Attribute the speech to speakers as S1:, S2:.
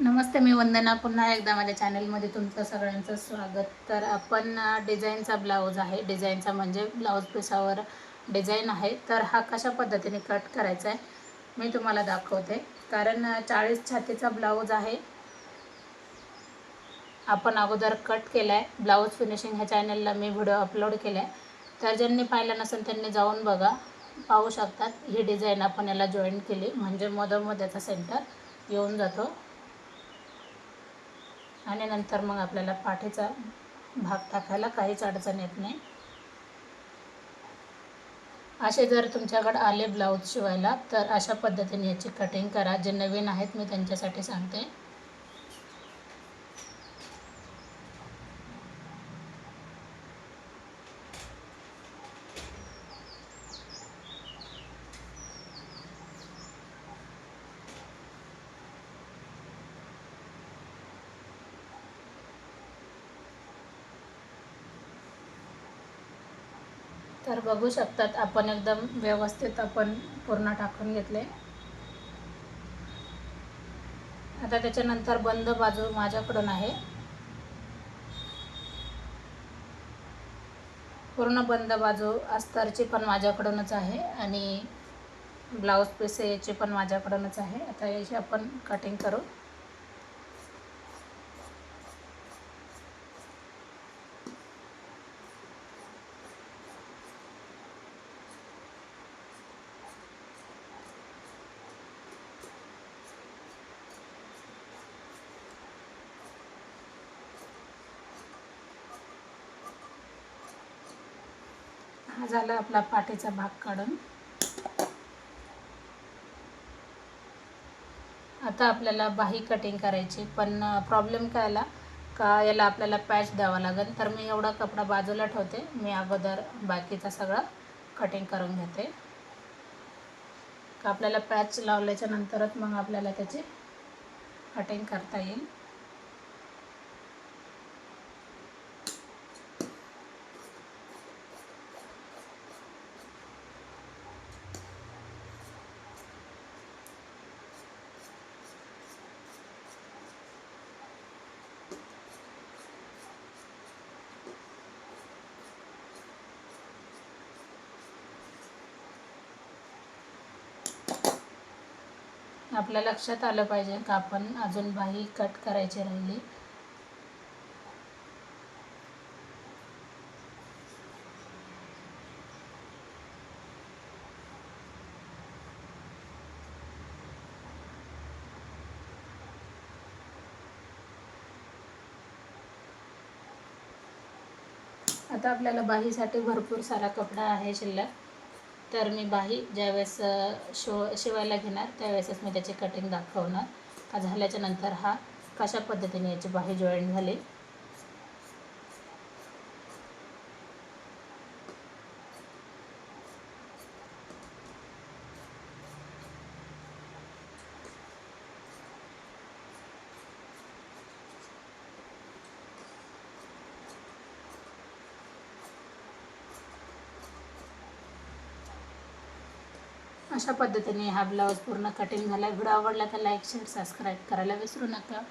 S1: नमस्ते मी वंदना. पुन्हा एकदा माझ्या चॅनलमध्ये तुमचं सगळ्यांचं स्वागत. तर आपण डिझाईनचा ब्लाऊज आहे. डिझाईनचा म्हणजे ब्लाऊज पिसावर डिझाईन आहे. तर हा कशा पद्धतीने कट करायचा आहे मी तुम्हाला दाखवते. कारण चाळीस छातीचा ब्लाऊज आहे. आपण अगोदर कट केला आहे ब्लाऊज फिनिशिंग ह्या चॅनलला मी व्हिडिओ अपलोड केला आहे तर ज्यांनी पाहिलं नसेल त्यांनी जाऊन बघा. पाहू शकतात. ही डिझाईन आपण याला जॉईन केली. म्हणजे मधोमध याचा सेंटर येऊन जातो. आणि नंतर मग आपल्याला पाठीचा भाग टाकायला काहीच अडचण येत नाही. असे जर तुमच्याकडे आले ब्लाऊज शिवायला तर अशा पद्धतीने याची कटिंग करा. जे नवीन आहेत मी त्यांच्यासाठी सांगते. तर बघू शकतात आपण एकदम व्यवस्थित आपण पूर्ण टाकून घेतले. आता त्याच्यानंतर बंद बाजू माझ्याकडून आहे. पूर्ण बंद बाजू अस्तरची पण माझ्याकडूनच आहे आणि ब्लाऊज पीस याची पण माझ्याकडूनच आहे. आता याची आपण कटिंग करू. हा झाला आपला पाठीचा भाग काढून. आता आपल्याला बाही कटिंग करायची. पण प्रॉब्लेम काय आला? का याला आपल्याला पॅच द्यावा लागेल. तर मी एवढा कपडा बाजूला ठेवते. मी अगोदर बाकीचा सगळं कटिंग करून घेते. का आपल्याला पॅच लावल्याच्या नंतरच मग आपल्याला त्याची कटिंग करता येईल. आपल्या लक्षात आलं पाहिजे का आपण अजून बाही कट करायची राहिली. आता आपल्याला बाहीसाठी भरपूर सारा कपडा आहे शिल्लक. तर मी बाही ज्यावेळेस शिव शिवायला घेणार त्यावेळेसच मी त्याची कटिंग दाखवणार. का झाल्याच्यानंतर हा कशा पद्धतीने याची बाही जॉईन झाली? अशा पद्धतीने हा ब्लाऊज पूर्ण कटिंग झाला. व्हिडिओ आवडला तर लाईक शेअर सबस्क्राईब करायला विसरू नका.